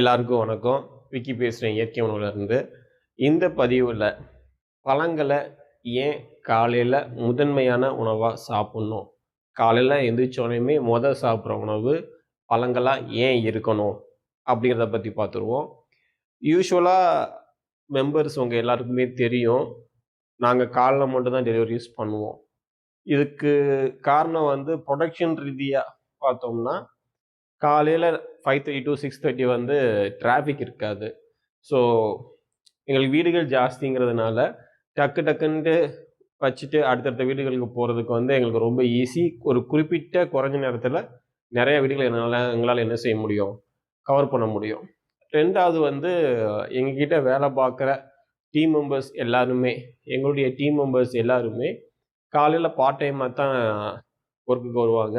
எல்லாருக்கும் வணக்கம். விக்கி பேசுகிறேன் இயற்கை உணவுலேருந்து இந்த பதிவில் பழங்களை ஏன் காலையில் முதன்மையான உணவாக சாப்பிட்ணும்? காலையில் எந்திரிச்சோடனே மொதல் சாப்பிட்ற உணவு பழங்களாக ஏன் இருக்கணும்? அப்படிங்கிறத பற்றி பார்த்துருவோம் யூஸ்வலாக மெம்பர்ஸ் உங்கள் எல்லாருக்குமே தெரியும். நாங்கள் காலைல மட்டும்தான் டெலிவரி டெலிவரிஸ் பண்ணுவோம். இதுக்கு காரணம் வந்து ப்ரொடக்ஷன் ரீதியாக பார்த்தோம்னா காலையில் five thirty to six thirty வந்து டிராஃபிக் இருக்காது. ஸோ எங்களுக்கு வீடுகள் ஜாஸ்திங்கிறதுனால டக்கு டக்குன்ட்டு வச்சுட்டு அடுத்தடுத்த வீடுகளுக்கு போகிறதுக்கு வந்து எங்களுக்கு ரொம்ப ஈஸி ஒரு குறிப்பிட்ட குறைஞ்ச நேரத்தில் நிறைய வீடுகள் என்னால் எங்களால் என்ன செய்ய முடியும்? கவர் பண்ண முடியும். ரெண்டாவது வந்து எங்ககிட்ட வேலை பார்க்குற டீம் மெம்பர்ஸ் எல்லாருமே எங்களுடைய டீம் மெம்பர்ஸ் எல்லாருமே காலையில் பார்ட் டைமாக தான் ஒர்க்குக்கு வருவாங்க.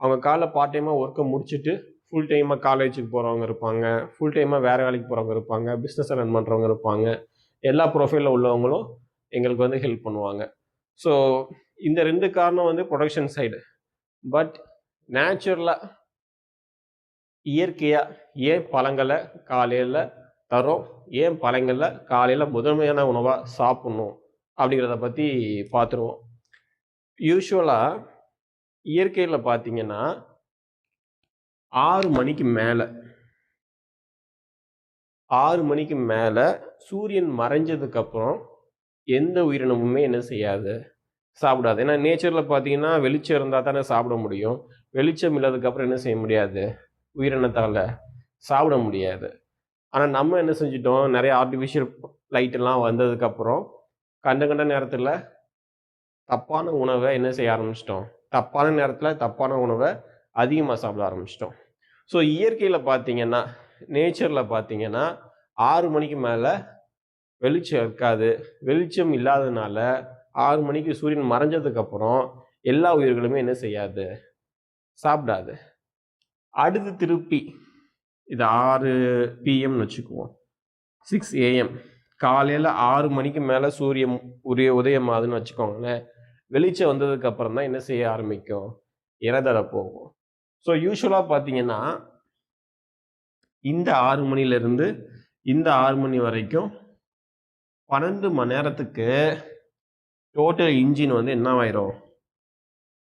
அவங்க காலைல பார்ட் டைமாக ஒர்க்கை முடிச்சுட்டு ஃபுல் டைமாக காலேஜுக்கு போகிறவங்க இருப்பாங்க. ஃபுல் டைமாக வேறு வேலைக்கு போகிறவங்க இருப்பாங்க. பிஸ்னஸ் ரன் பண்ணுறவங்க இருப்பாங்க. எல்லா ப்ரொஃபைலில் உள்ளவங்களும் எங்களுக்கு வந்து ஹெல்ப் பண்ணுவாங்க. ஸோ இந்த ரெண்டு காரணம் வந்து ப்ரொடக்ஷன் சைடு பட் நேச்சுரலாக இயற்கையாக ஏன் பழங்களை காலையில் தரோம் ஏன் பழங்களை காலையில் முதன்மையான உணவாக சாப்பிட்ணும்? அப்படிங்கிறத பற்றி பார்த்துருவோம் யூஸ்வலாக இயற்கையில் பார்த்தீங்கன்னா ஆறு மணிக்கு மேலே. ஆறு மணிக்கு மேலே சூரியன் மறைஞ்சதுக்கப்புறம் எந்த உயிரினமுமே என்ன செய்யாது. சாப்பிடாது. ஏன்னா நேச்சரில் பார்த்தீங்கன்னா வெளிச்சம் இருந்தால் தானே சாப்பிட முடியும். வெளிச்சம் இல்லாததுக்கப்புறம் என்ன செய்ய முடியாது? உயிரினத்தால் சாப்பிட முடியாது. ஆனால் நம்ம என்ன செஞ்சிட்டோம்? நிறைய ஆர்டிஃபிஷியல் லைட்டெல்லாம் வந்ததுக்கப்புறம் கண்ட கண்ட நேரத்தில் தப்பான உணவை என்ன செய்ய ஆரம்பிச்சிட்டோம்? தப்பான நேரத்தில் தப்பான உணவை அதிகமாக சாப்பிட ஆரம்பிச்சிட்டோம். ஸோ இயற்கையில் பார்த்தீங்கன்னா நேச்சரில் பார்த்தீங்கன்னா ஆறு மணிக்கு மேலே வெளிச்சம் இருக்காது. வெளிச்சம் இல்லாததுனால ஆறு மணிக்கு சூரியன் மறைஞ்சதுக்கப்புறம் எல்லா உயிர்களுமே என்ன செய்யாது? சாப்பிடாது. அடுத்து திருப்பி இது ஆறு பிஎம்னு வச்சுக்குவோம். சிக்ஸ் ஏஎம் காலையில் ஆறு மணிக்கு மேலே சூரியன் உரிய உதயமாகுதுன்னு வச்சுக்கோங்களேன். வெளிச்சம் வந்ததுக்கு அப்புறம் தான் என்ன செய்ய ஆரம்பிக்கும்? இறதர போகும். ஸோ யூஸ்வலாக பார்த்தீங்கன்னா இந்த ஆறு மணிலேருந்து இந்த ஆறு மணி வரைக்கும் பன்னெண்டு மணி நேரத்துக்கு டோட்டல் இன்ஜின் வந்து என்ன ஆயிரும்?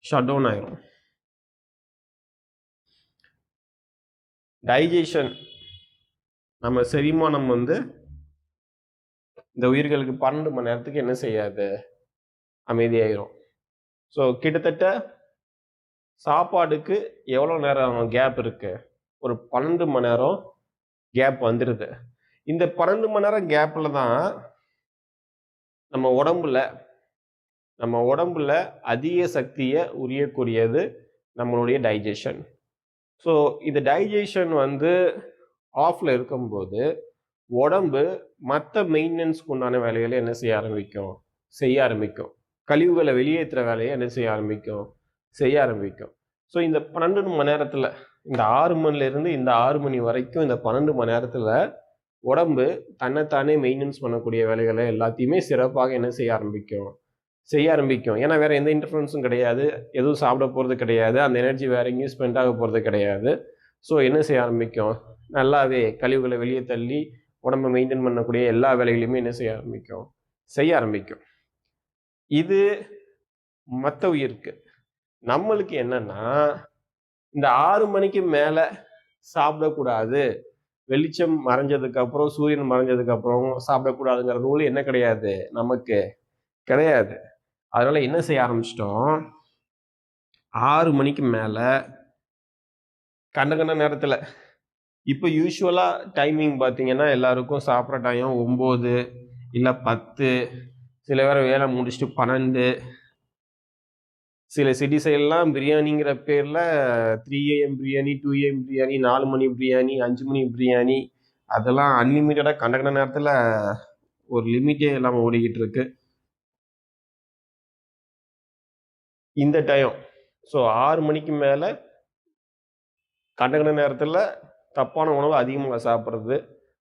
ஷட் டவுன் ஆயிரும். டைஜஷன் நம்ம செரிமானம் வந்து இந்த உயிர்களுக்கு பன்னெண்டு மணி நேரத்துக்கு என்ன செய்யாது? அமைதியாயிரும். ஸோ கிட்டத்தட்ட சாப்பாடுக்கு எவ்வளோ நேரம் கேப் இருக்கு? ஒரு பன்னெண்டு மணி நேரம் கேப் வந்துடுது இந்த பன்னெண்டு மணி நேரம் கேப்பில் தான் நம்ம உடம்புல நம்ம உடம்புல அதிக சக்தியை உரியக்கூடியது நம்மளுடைய டைஜஷன் ஸோ இந்த டைஜஷன் வந்து ஆஃப்ல இருக்கும்போது உடம்பு மற்ற மெயின்டெனன்ஸ்க்கு உண்டான வேலைகளை என்ன செய்ய ஆரம்பிக்கும்? செய்ய ஆரம்பிக்கும். கழிவுகளை வெளியேற்றுற வேலையை என்ன செய்ய ஆரம்பிக்கும்? செய்ய ஆரம்பிக்கும். ஸோ இந்த பன்னெண்டு மணி நேரத்தில் இந்த ஆறு மணிலேருந்து இந்த ஆறு மணி வரைக்கும் இந்த பன்னெண்டு மணி நேரத்தில் உடம்பு தன்னைத்தானே மெயின்டெனன்ஸ் பண்ணக்கூடிய வேலைகளை எல்லாத்தையுமே சிறப்பாக என்ன செய்ய ஆரம்பிக்கும்? செய்ய ஆரம்பிக்கும். ஏன்னா வேறு எந்த இன்டர்ஃபரன்ஸும் கிடையாது. எதுவும் சாப்பிட போகிறது கிடையாது. அந்த எனர்ஜி வேறு எங்கேயும் ஸ்பெண்ட் ஆக போகிறது கிடையாது. ஸோ என்ன செய்ய ஆரம்பிக்கும்? நல்லாவே கழிவுகளை வெளியே தள்ளி உடம்பை மெயின்டைன் பண்ணக்கூடிய எல்லா வேலைகளையுமே என்ன செய்ய ஆரம்பிக்கும்? செய்ய ஆரம்பிக்கும். இது மற்ற உயிருக்கு. நம்மளுக்கு என்னன்னா இந்த ஆறு மணிக்கு மேலே சாப்பிடக்கூடாது. வெளிச்சம் மறைஞ்சதுக்கு அப்புறம் சூரியன் மறைஞ்சதுக்கு அப்புறம் சாப்பிடக்கூடாதுங்கிற ரூல் என்ன கிடையாது? நமக்கு கிடையாது. அதனால என்ன செய்ய ஆரம்பிச்சிட்டோம்? ஆறு மணிக்கு மேலே கண்ட கண்ட நேரத்தில். இப்போ யூஸ்வலாக டைமிங் பார்த்தீங்கன்னா எல்லாருக்கும் சாப்பிட்ற டைம் ஒம்பது இல்லை பத்து சில பேர் வேலை முடிச்சுட்டு பன்னெண்டு. சில சிட்டி சைட்லாம் பிரியாணிங்கிற பேரில் three AM biryani two AM biryani நாலு மணி பிரியாணி அஞ்சு மணி பிரியாணி. அதெல்லாம் அன்லிமிட்டடாக கண்ட நேரத்தில் ஒரு லிமிட்டே இல்லாமல் ஓடிக்கிட்டு இருக்கு. இந்த டைம் ஸோ ஆறு மணிக்கு மேலே கண்ட நேரத்தில் தப்பான உணவு அதிகமாக சாப்பிட்றது.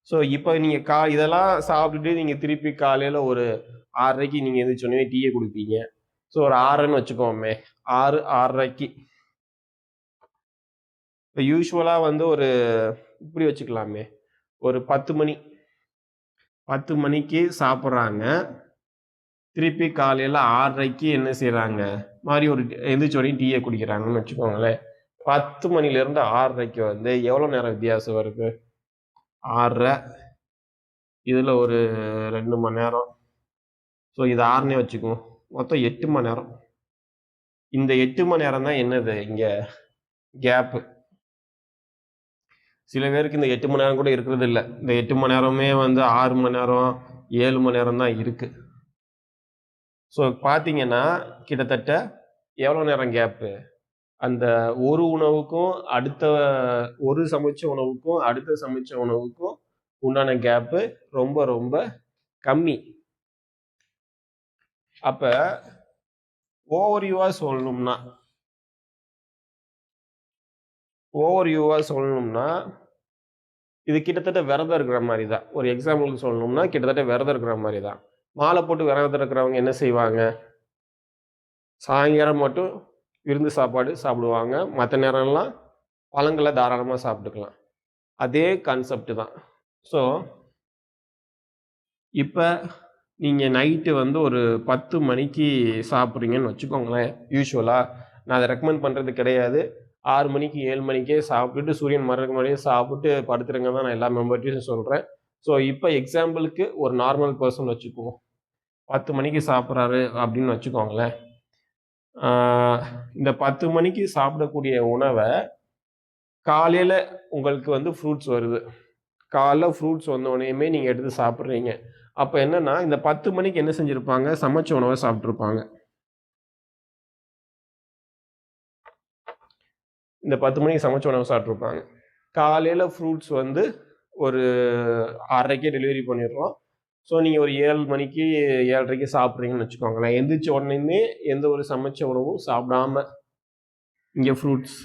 ஸோ இப்போ நீங்கள் கா இதெல்லாம் சாப்பிட்டுட்டு நீங்கள் திருப்பி காலையில் ஒரு ஆறரைக்கு நீங்கள் எந்திரிச்சோடனே டீயை கொடுப்பீங்க. ஸோ ஒரு ஆறுன்னு வச்சுக்கோமே. ஆறு ஆறரைக்கு. இப்போ யூஸ்வலாக வந்து ஒரு இப்படி வச்சுக்கலாமே. ஒரு பத்து மணி பத்து மணிக்கு சாப்பிட்றாங்க. திருப்பி காலையில் ஆறரைக்கு என்ன செய்கிறாங்க மாதிரி ஒரு எந்திரிச்சோடையும் டீயை குடிக்கிறாங்கன்னு வச்சுக்கோங்களேன். பத்து மணிலேருந்து ஆறரைக்கு வந்து எவ்வளோ நேரம் வித்தியாசம் வருது ஆறரை. இதில் ஒரு ரெண்டு மணி நேரம். ஸோ இது ஆறுனே வச்சுக்குவோம். மொத்தம் எட்டு மணி நேரம். இந்த எட்டு மணி நேரம் தான் என்னது? இங்கே கேப்பு சில பேருக்கு இந்த எட்டு மணி நேரம் கூட இருக்கிறது இல்லை. இந்த எட்டு மணி நேரமே வந்து ஆறு மணி நேரம் ஏழு மணி நேரம் தான் இருக்கு. ஸோ பார்த்தீங்கன்னா கிட்டத்தட்ட எவ்வளோ நேரம் கேப்பு அந்த ஒரு உணவுக்கும் அடுத்த ஒரு சமைச்ச உணவுக்கும் அடுத்த சமைச்ச உணவுக்கும் உண்டான கேப்பு ரொம்ப ரொம்ப கம்மி. அப்ப ஓவர்வியூவா சொல்லணும்னா ஓவர்வியூவா சொல்லணும்னா இது கிட்டத்தட்ட விரதம் இருக்கிற மாதிரி தான் ஒரு எக்ஸாம்பிளுக்கு சொல்லணும்னா கிட்டத்தட்ட விரதம் இருக்கிற மாதிரி தான் மாலை போட்டு விரதம் இருக்கிறவங்க என்ன செய்வாங்க? சாயங்காலம் மட்டும் விருந்து சாப்பாடு சாப்பிடுவாங்க. மற்ற நேரம்லாம் பழங்களை தாராளமாக சாப்பிட்டுக்கலாம். அதே கான்செப்ட் தான். ஸோ இப்போ நீங்கள் நைட்டு வந்து ஒரு பத்து மணிக்கு சாப்பிட்றீங்கன்னு வச்சுக்கோங்களேன் யூஸ்வலாக நான் அதை ரெக்கமெண்ட் பண்ணுறது கிடையாது. ஆறு மணிக்கு ஏழு மணிக்கே சாப்பிட்டுட்டு சூரியன் மறக்க முன்னாடியே சாப்பிட்டு படுத்துருங்க தான் நான் எல்லா மெம்பர்ட்டையும் சொல்கிறேன் ஸோ இப்போ எக்ஸாம்பிளுக்கு ஒரு நார்மல் பர்சன் வச்சுக்குவோம். பத்து மணிக்கு சாப்பிட்றாரு அப்படின்னு வச்சுக்கோங்களேன். இந்த பத்து மணிக்கு சாப்பிடக்கூடிய உணவை காலையில் உங்களுக்கு வந்து ஃப்ரூட்ஸ் வருது. காலைல ஃப்ரூட்ஸ் வந்த உடனேயுமே நீங்கள் எடுத்து சாப்பிட்றீங்க. அப்போ என்னன்னா இந்த பத்து மணிக்கு என்ன செஞ்சுருப்பாங்க? சமைச்ச உணவை சாப்பிட்ருப்பாங்க இந்த பத்து மணிக்கு சமைச்ச உணவு சாப்பிட்ருப்பாங்க காலையில் ஃப்ரூட்ஸ் வந்து ஒரு ஆறரைக்கே டெலிவரி பண்ணிடுறோம். ஸோ நீங்கள் ஒரு ஏழு மணிக்கு ஏழரைக்கு சாப்பிட்றீங்கன்னு வச்சுக்கோங்களேன். எந்திரிச்ச உடனேயுமே எந்த ஒரு சமைச்ச உணவும் சாப்பிடாம இங்கே ஃப்ரூட்ஸ்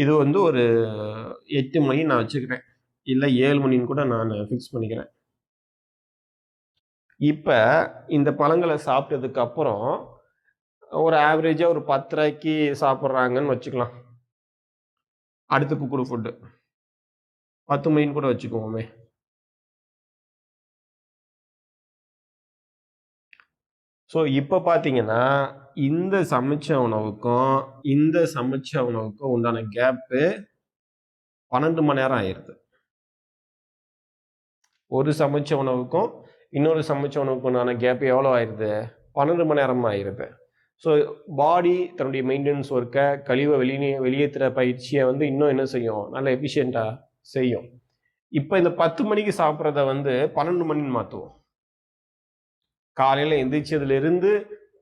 இது வந்து ஒரு எட்டு மணி நான் வச்சுக்கிறேன். இல்லை ஏழு மணின்னு கூட நான் ஃபிக்ஸ் பண்ணிக்கிறேன். இப்போ இந்த பழங்களை சாப்பிட்டதுக்கு அப்புறம் ஒரு ஆவரேஜாக ஒரு பத்தரைக்கு சாப்பிட்றாங்கன்னு வச்சுக்கலாம். அடுத்து குக்குடு ஃபுட்டு பத்து மணின்னு கூட வச்சுக்குவோமே. ஸோ இப்போ பார்த்தீங்கன்னா இந்த சமைச்ச உணவுக்கும் இந்த சமைச்ச உணவுக்கும் உண்டான கேப்பு பன்னெண்டு மணி நேரம் ஆயிடுது ஒரு சமைச்ச உணவுக்கும் இன்னொரு சமைச்ச உணவுக்கு உண்டான கேப் எவ்வளோ ஆயிடுது பன்னெண்டு மணி நேரம் ஆயிடுது ஸோ பாடி தன்னுடைய மெயின்டெனன்ஸ் ஒர்க்கை கழிவை வெளியே வெளியேற்றுற பயிற்சியை வந்து இன்னும் என்ன செய்யும்? நல்ல எஃபிஷியண்ட்டாக செய்யும். இப்போ இந்த பத்து மணிக்கு சாப்பிட்றத வந்து பன்னெண்டு மணின்னு மாற்றுவோம் காலையில் எந்திரிச்சதுலேருந்து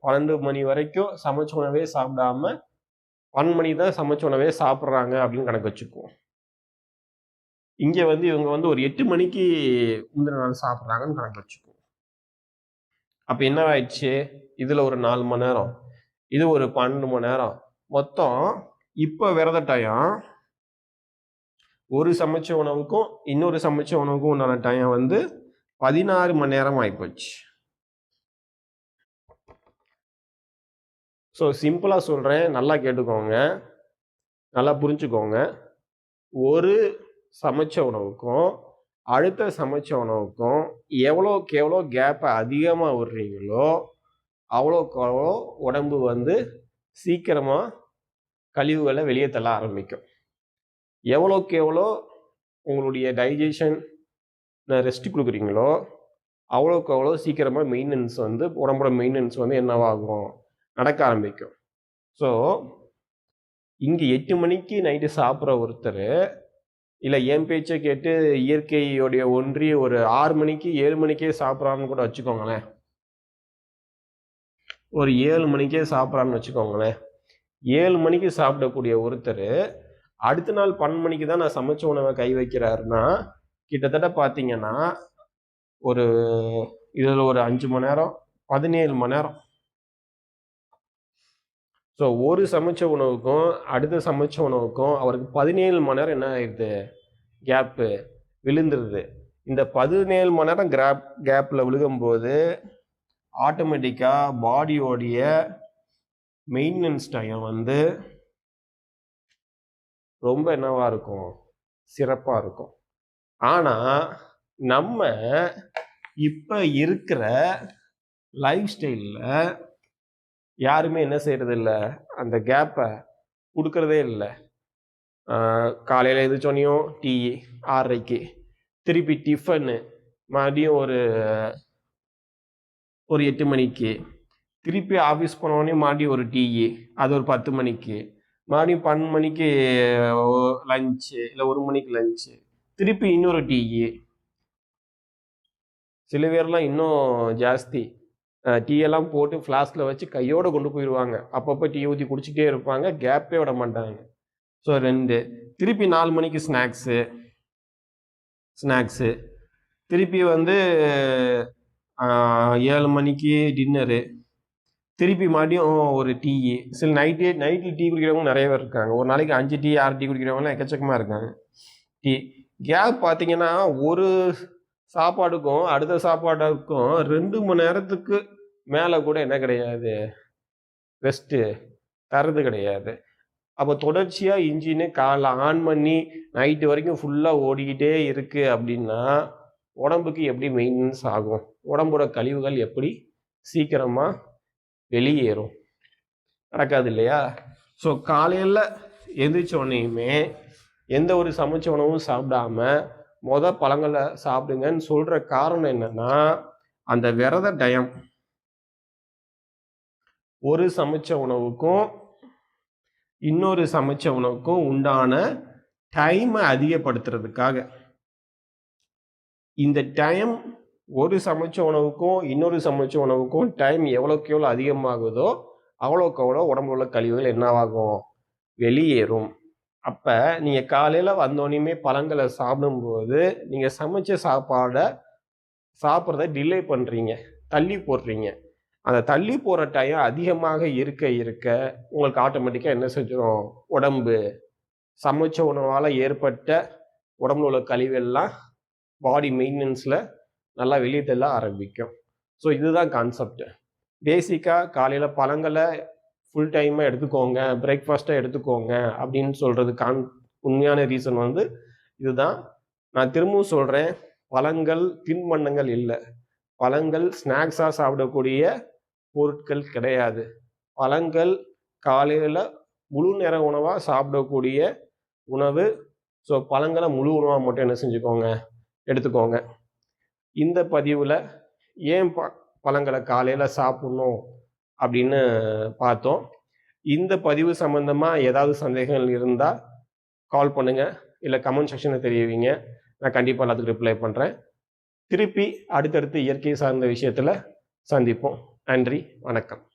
பன்னெண்டு மணி வரைக்கும் சமைச்ச உணவே சாப்பிடாம பன்னெண்டு மணி தான் சமைச்ச உணவே சாப்பிட்றாங்க அப்படின்னு கணக்கு வச்சுக்குவோம். இங்கே வந்து இவங்க வந்து ஒரு எட்டு மணிக்கு முந்தின நாள் சாப்பிட்றாங்கன்னு கணக்கு வச்சுக்குவோம். அப்போ என்ன ஆயிடுச்சு? இதில் ஒரு நாலு மணி நேரம் இது ஒரு பன்னெண்டு மணி நேரம். மொத்தம் இப்போ விரத டயம் ஒரு சமைச்ச உணவுக்கும் இன்னொரு சமைச்ச உணவுக்கும் உண்டான டைம் வந்து பதினாறு மணி நேரம் ஆகிப்போச்சு ஸோ சிம்பிளாக சொல்கிறேன் நல்லா கேட்டுக்கோங்க. நல்லா புரிஞ்சுக்கோங்க. ஒரு சமைச்ச உணவுக்கும் அடுத்த சமைச்ச உணவுக்கும் எவ்வளோக்கு எவ்வளோ கேப்பை அதிகமாக விடுறீங்களோ அவ்வளோக்கு அவ்வளோ உடம்பு வந்து சீக்கிரமாக கழிவுகளை வெளியே தள்ள ஆரம்பிக்கும். எவ்வளோக்கு எவ்வளோ உங்களுடைய டைஜஷன் ரெஸ்ட் கொடுக்குறீங்களோ அவ்வளோக்கு அவ்வளோ சீக்கிரமாக மெயின்டெனன்ஸ் வந்து உடம்போட மெயின்டெனன்ஸ் வந்து என்னவாகும்? நடக்க ஆரம்பிக்கும். ஸோ இங்கே எட்டு மணிக்கு நைட்டு சாப்பிட்ற ஒருத்தர் இல்லை என் பேச்சை கேட்டு இயற்கையோடைய ஒன்றி ஒரு ஆறு மணிக்கு ஏழு மணிக்கே சாப்பிட்றான்னு கூட வச்சுக்கோங்களேன். ஒரு ஏழு மணிக்கே சாப்பிட்றான்னு வச்சுக்கோங்களேன். ஏழு மணிக்கு சாப்பிடக்கூடிய ஒருத்தர் அடுத்த நாள் பன்னெண்டு மணிக்கு தான் நான் சமைச்ச உணவை கை வைக்கிறாருன்னா கிட்டத்தட்ட பார்த்தீங்கன்னா ஒரு இதில் ஒரு அஞ்சு மணி நேரம் பதினேழு மணி நேரம். ஸோ ஒரு சமைச்ச உணவுக்கும் அடுத்த சமைச்ச உணவுக்கும் அவருக்கு பதினேழு மணி நேரம் என்ன ஆயிடுது? கேப்பு விழுந்துருது. இந்த பதினேழு மணி நேரம் கிராப் கேப்பில் விழுகும்போது ஆட்டோமேட்டிக்காக பாடியோடைய மெயின்டெனன்ஸ் டைம் வந்து ரொம்ப என்னவா இருக்கும்? சிறப்பாக இருக்கும். ஆனால் நம்ம இப்போ இருக்கிற லைஃப் ஸ்டைலில் யாருமே என்ன செய்கிறது இல்லை. அந்த கேப்பை கொடுக்கறதே இல்லை. காலையில் எதிர்ச்சோனையும் டீ ஆறரைக்கு. திருப்பி டிஃபனு மறுபடியும் ஒரு ஒரு எட்டு மணிக்கு. திருப்பி ஆஃபீஸ் போனோடனே மறுபடியும் ஒரு டீ அது ஒரு பத்து மணிக்கு. மறுபடியும் பன்னெண்டு மணிக்கு லஞ்சு இல்லை ஒரு மணிக்கு லஞ்சு திருப்பி இன்னொரு டீ சில பேர்லாம் இன்னும் ஜாஸ்தி. டீயெல்லாம் போட்டு ஃப்ளாஸ்கில் வச்சு கையோடு கொண்டு போயிடுவாங்க அப்பப்போ டீ ஊற்றி குடிச்சிட்டே இருப்பாங்க கேப்பே விட மாட்டாங்க. ஸோ ரெண்டு. திருப்பி நாலு மணிக்கு ஸ்நாக்ஸு ஸ்நாக்ஸு திருப்பி வந்து ஏழு மணிக்கு டின்னரு திருப்பி மறுபடியும் ஒரு டீ. சில நைட்டு நைட்டில் டீ குடிக்கிறவங்க நிறைய பேர் இருக்காங்க. ஒரு நாளைக்கு அஞ்சு டீ ஆறு டீ குடிக்கிறவங்களாம் எக்கச்சக்கமாக இருக்காங்க. டீ. கேப் பார்த்தீங்கன்னா ஒரு சாப்பாடுக்கும் அடுத்த சாப்பாடுக்கும் ரெண்டு மணி நேரத்துக்கு மேலே கூட என்ன கிடையாது? ரெஸ்ட்டு தர்றது கிடையாது. அப்போ தொடர்ச்சியாக இன்ஜினு காலைல ஆன் பண்ணி நைட்டு வரைக்கும் ஃபுல்லாக ஓடிக்கிட்டே இருக்குது அப்படின்னா உடம்புக்கு எப்படி மெயின்டெனன்ஸ் ஆகும்? உடம்போட கழிவுகள் எப்படி சீக்கிரமாக வெளியேறும்? நடக்காது இல்லையா? ஸோ காலையில் எந்திரிச்ச உடனேயுமே எந்த ஒரு சமைச்ச உணவும் சாப்பிடாம மொத பழங்களை சாப்பிடுங்கன்னு சொல்கிற காரணம் என்னன்னா அந்த விரத டயம். ஒரு சமைச்ச உணவுக்கும் இன்னொரு சமைச்ச உணவுக்கும் உண்டான டைமை அதிகப்படுத்துறதுக்காக. இந்த டைம் ஒரு சமைச்ச உணவுக்கும் இன்னொரு சமைச்ச உணவுக்கும் டைம் எவ்வளோக்கு எவ்வளோ அதிகமாகுதோ அவ்வளோக்கு அவ்வளோ உடம்புல உள்ள கழிவுகள் என்னவாகும்? வெளியேறும். அப்போ நீங்கள் காலையில் வந்தோடனையுமே பழங்களை சாப்பிடும்போது நீங்கள் சமைச்ச சாப்பாடை சாப்பிட்றத டிலே பண்ணுறீங்க தள்ளி போடுறீங்க. அந்த தள்ளி போகிற டைம் அதிகமாக இருக்க இருக்க உங்களுக்கு ஆட்டோமேட்டிக்காக என்ன செஞ்சிடும் உடம்பு சமைச்ச உணவால் ஏற்பட்ட உடம்புல உள்ள கழிவெல்லாம் பாடி மெயின்டெனன்ஸில் நல்லா வெளியே தெல்ல ஆரம்பிக்கும். ஸோ இதுதான் கான்செப்ட் பேசிக்காக காலையில் பழங்களை ஃபுல் டைமாக எடுத்துக்கோங்க பிரேக்ஃபாஸ்ட்டாக எடுத்துக்கோங்க அப்படின்னு சொல்கிறது கான் உண்மையான ரீசன் வந்து இதுதான். நான் திரும்பவும் சொல்கிறேன் பழங்கள் தின்பண்டங்கள் இல்லை. பழங்கள் ஸ்நாக்ஸாக சாப்பிடக்கூடிய பொருட்கள் கிடையாது. பழங்கள் காலையில் முழு நேர உணவாக சாப்பிடக்கூடிய உணவு. ஸோ பழங்களை முழு உணவாக மட்டும் என்ன செஞ்சுக்கோங்க எடுத்துக்கோங்க. இந்த பதிவில் ஏன் ப பழங்களை காலையில் சாப்பிட்ணும்? அப்படின்னு பார்த்தோம். இந்த பதிவு சம்மந்தமாக ஏதாவது சந்தேகங்கள் இருந்தால் கால் பண்ணுங்கள் இல்லை கமெண்ட் செக்ஷனில் தெரிவிங்க. நான் கண்டிப்பாக எல்லாத்துக்கும் ரிப்ளை பண்ணுறேன் திருப்பி அடுத்தடுத்து இயற்கை சார்ந்த விஷயத்தில் சந்திப்போம். நன்றி. வணக்கம்.